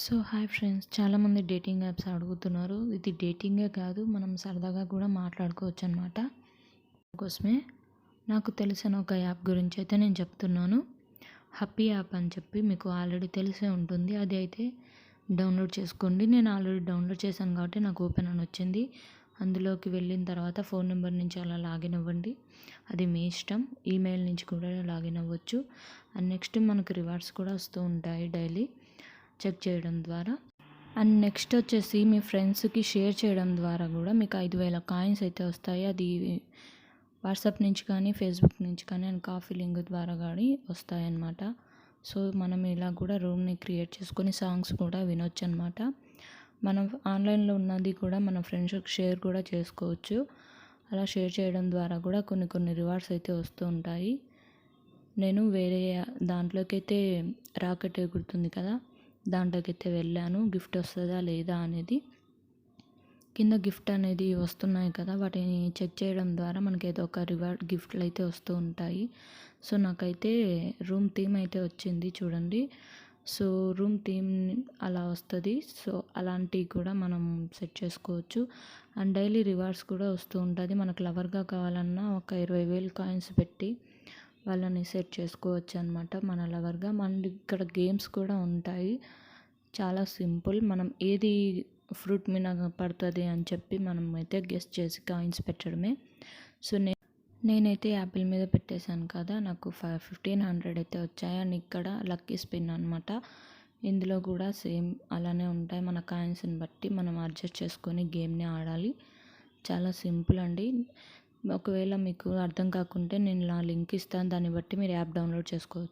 So hi friends. చాలామంది dating apps అడుగుతున్నారు. ఇది డేటింగే కాదు మనం సరదాగా కూడా మాట్లాడుకోవచ్చు అనమాట కోసమే నాకు తెలిసిన ఒక యాప్ గురించి అయితే నేను చెప్తున్నాను. హ్యాపీ యాప్ అని చెప్పి మీకు ఆల్రెడీ తెలిసే ఉంటుంది. అది అయితే డౌన్లోడ్ చేసుకోండి. నేను ఆల్రెడీ డౌన్లోడ్ చేశాను కాబట్టి నాకు ఓపెన్ అని వచ్చింది. అందులోకి వెళ్ళిన తర్వాత ఫోన్ నెంబర్ నుంచి అలా లాగిన్ అవ్వండి. అది మీ ఇష్టం. ఈమెయిల్ నుంచి కూడా లాగిన్ అవ్వచ్చు. అండ్ నెక్స్ట్ మనకు రివార్డ్స్ కూడా వస్తూ ఉంటాయి డైలీ. చెక్ చేయడం ద్వారా. అండ్ నెక్స్ట్ వచ్చేసి మీ ఫ్రెండ్స్కి షేర్ చేయడం ద్వారా కూడా మీకు ఐదు వేల కాయిన్స్ అయితే వస్తాయి. అది వాట్సాప్ నుంచి కానీ ఫేస్బుక్ నుంచి కానీ అండ్ కాఫీ లింక్ ద్వారా కానీ వస్తాయి అన్నమాట సో మనం ఇలా కూడా రూమ్ని క్రియేట్ చేసుకొని సాంగ్స్ కూడా వినొచ్చు అనమాట మనం ఆన్లైన్లో ఉన్నది కూడా మన ఫ్రెండ్స్కి షేర్ కూడా చేసుకోవచ్చు. అలా షేర్ చేయడం ద్వారా కూడా కొన్ని కొన్ని రివార్డ్స్ అయితే వస్తూ ఉంటాయి. నేను వేరే దాంట్లోకి అయితే రాకెట్ ఎగురుతుంది కదా. దాంట్లోకి అయితే వెళ్ళాను. గిఫ్ట్ వస్తుందా లేదా అనేది కింద గిఫ్ట్ అనేది వస్తున్నాయి కదా వాటిని చెక్ చేయడం ద్వారా మనకి ఏదో ఒక రివార్డ్ గిఫ్ట్లు అయితే వస్తూ ఉంటాయి. సో నాకైతే రూమ్ థీమ్ అయితే వచ్చింది చూడండి. సో రూమ్ థీమ్ అలా వస్తుంది. సో అలాంటివి కూడా మనం సెట్ చేసుకోవచ్చు. అండ్ డైలీ రివార్డ్స్ కూడా వస్తూ ఉంటుంది. మనకు లవర్గా కావాలన్నా ఒక ఇరవై వేలు కాయిన్స్ పెట్టి వాళ్ళని సెట్ చేసుకోవచ్చు అనమాట మన లవర్గా. మన ఇక్కడ గేమ్స్ కూడా ఉంటాయి. చాలా సింపుల్. మనం ఏది ఫ్రూట్ మీద పడుతుంది అని చెప్పి మనం అయితే గెస్ట్ చేసి కాయిన్స్ పెట్టడమే. సో నే నేనైతే యాపిల్ మీద పెట్టేశాను కదా నాకు ఫైవ్ ఫిఫ్టీన్ హండ్రెడ్ అయితే వచ్చాయి. అండ్ ఇక్కడ లక్కీ స్పిన్ అనమాట ఇందులో కూడా సేమ్ అలానే ఉంటాయి మన కాయిన్స్ని బట్టి. మనం అడ్జస్ట్ చేసుకొని గేమ్ని ఆడాలి. చాలా సింపుల్ అండి. ఒకవేళ మీకు అర్థం కాకుంటే నేను నా లింక్ ఇస్తాను. దాన్ని బట్టి మీరు యాప్ డౌన్లోడ్ చేసుకోవచ్చు.